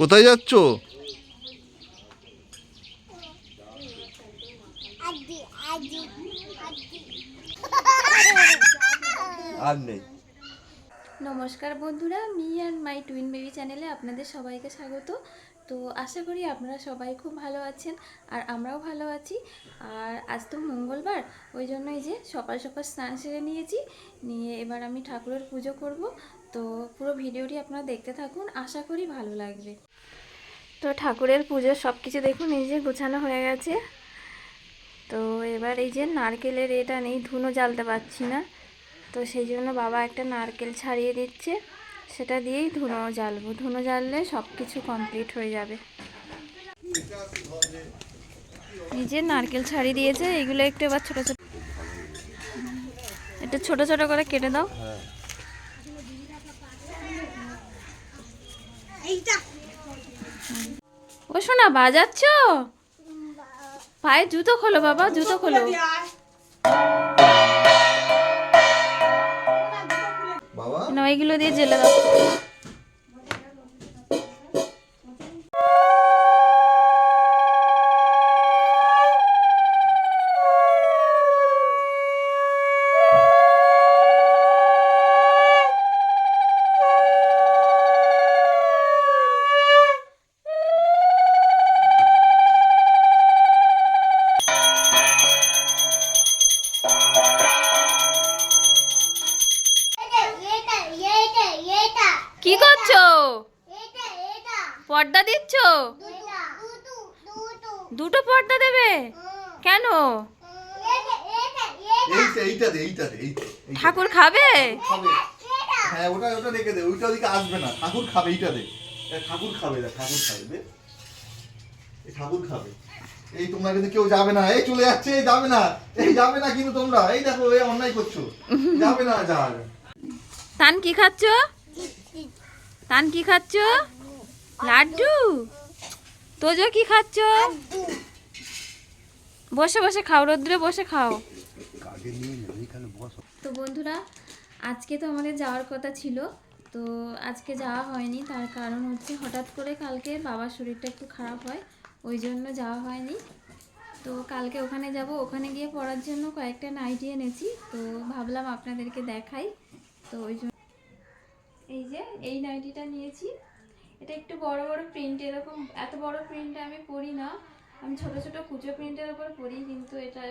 কোথায় যাচ্ছ? আর নেই। নমস্কার বন্ধুরা me and my twin baby চ্যানেলে আপনাদের সবাইকে স্বাগত। তো আশা করি আপনারা সবাই খুব ভালো আছেন আর আমরাও ভালো আছি। আর আজ তো মঙ্গলবার ওই জন্যই যে সকাল সকাল স্নান সেরে নিয়েছি। নিয়ে এবার আমি ঠাকুরের পুজো করব। তো পুরো ভিডিওটি আপনারা দেখতে থাকুন, আশা করি ভালো লাগবে। তো ঠাকুরের পুজো সব কিছু দেখুন, এই যে গোছানো হয়ে গেছে। তো এবার এই যে নারকেলের এটা নেই, ধুনো জ্বালতে পারছি না। তো সেই জন্য বাবা একটা নারকেল ছাড়িয়ে দিচ্ছে, সেটা দিয়েই ধুনো জ্বালবো। ধুনো জ্বাললে সব কিছু কমপ্লিট হয়ে যাবে। যে নারকেল ছাড়িয়ে দিয়েছে এগুলো একটু এবার ছোটো ছোটো একটু ছোটো ছোটো করে কেটে দাও এইটা ও শোনা বাজাচ্ছ? পায়ে জুতো খোলো বাবা জুতো খোলো। বাবা। না এইগুলো দিয়ে জেলে দাও। কি করছ? এটা এটা। পর্দা দিচ্ছ? দুটু দুটু দুটো। পর্দা দেবে? কেন। ঠাকুর খাবে? খাবে। হ্যাঁ ওটা ওটা রেখে দে ওইটা ওদিকে আসবে না। ঠাকুর খাবে এইটা দে। ঠাকুর খাবে ঠাকুর খাবে এই ঠাকুর খাবে। এই তোমরা কিন্তু কেউ যাবে না। এই চলে যাচ্ছে এই যাবে না। এই যাবে না কিন্তু তোমরা। এই দেখো এই অন্যায় করছ। যাবে না যা তান কি খাচ্ছ? তান কি খাচ্ছ? লাড্ডু? তোজো কি খাচ্ছ? বসে বসে খাও, রোদ্রে বসে খাও। তো বন্ধুরা, আজকে তো আমাদের যাওয়ার কথা ছিল, তো আজকে যাওয়া হয়নি। তার কারণ হচ্ছে হঠাৎ করে কালকে বাবার শরীরটা একটু খারাপ হয়, ওই জন্য যাওয়া হয়নি। তো কালকে ওখানে যাব, ওখানে গিয়ে পড়ার জন্য কয়েকটা নাইটি এনেছি, তো ভাবলাম আপনাদেরকে দেখাই। তো ওই জন্য এই যে, এই নাইটিটা নিয়েছি। এটা একটু বড় বড় প্রিন্ট এরকম এত বড় প্রিন্ট আমি পরি না। আমি ছোট ছোট কুচো প্রিন্টের ওপর পরি, কিন্তু এটা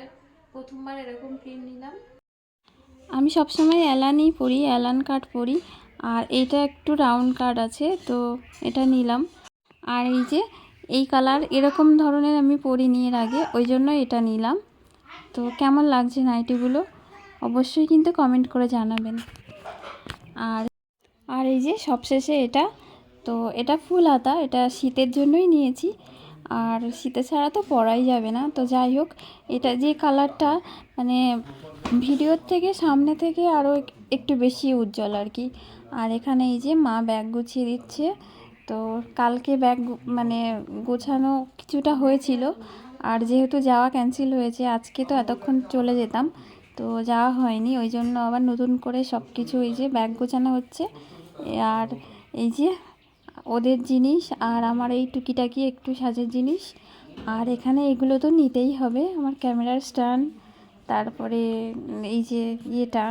প্রথমবার এরকম প্রিন্ট নিলাম। আমি সবসময় অ্যালানই পরি অ্যালান কাট পরি, আর এটা একটু রাউন্ড কাট আছে, তো এটা নিলাম। আর এই যে, এই কালার এরকম ধরনের আমি পরিনি এর আগে, ওই জন্য এটা নিলাম। তো কেমন লাগছে নাইটিগুলো? অবশ্যই কিন্তু কমেন্ট করে জানাবেন। আর আর এই যে সবশেষে এটা, তো এটা ফুল হাতা, এটা শীতের জন্যই নিয়েছি। আর শীতে ছাড়া তো পরাই যাবে না। তো যাই হোক, এটা যে কালারটা মানে ভিডিওর থেকে সামনে থেকে আরও একটু বেশি উজ্জ্বল আর কি। আর এখানে এই যে মা ব্যাগ গুছিয়ে দিচ্ছে। তো কালকে ব্যাগ মানে গোছানো কিছুটা হয়েছিল। আর যেহেতু যাওয়া ক্যান্সেল হয়েছে, আজকে তো এতক্ষণ চলে যেতাম। তো যাওয়া হয়নি, ওই জন্য আবার নতুন করে সব কিছু এই যে ব্যাগ গোছানো হচ্ছে। আর এই যে ওদের জিনিস আর আমার এই টুকিটাকি একটু সাজের জিনিস। আর এখানে এগুলো তো নিতেই হবে, আমার ক্যামেরার স্ট্যান্ড, তারপরে এই যে ইয়েটা,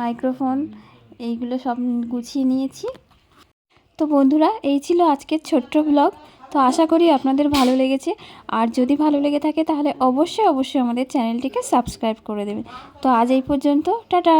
মাইক্রোফোন, এইগুলো সব গুছিয়ে নিয়েছি। তো বন্ধুরা, এই ছিল আজকের ছোট্ট ব্লগ। তো আশা করি আপনাদের ভালো লেগেছে। আর যদি ভালো লেগে থাকে তাহলে অবশ্যই অবশ্যই আমাদের চ্যানেলটিকে সাবস্ক্রাইব করে দেবেন। তো আজ এই পর্যন্ত, টাটা!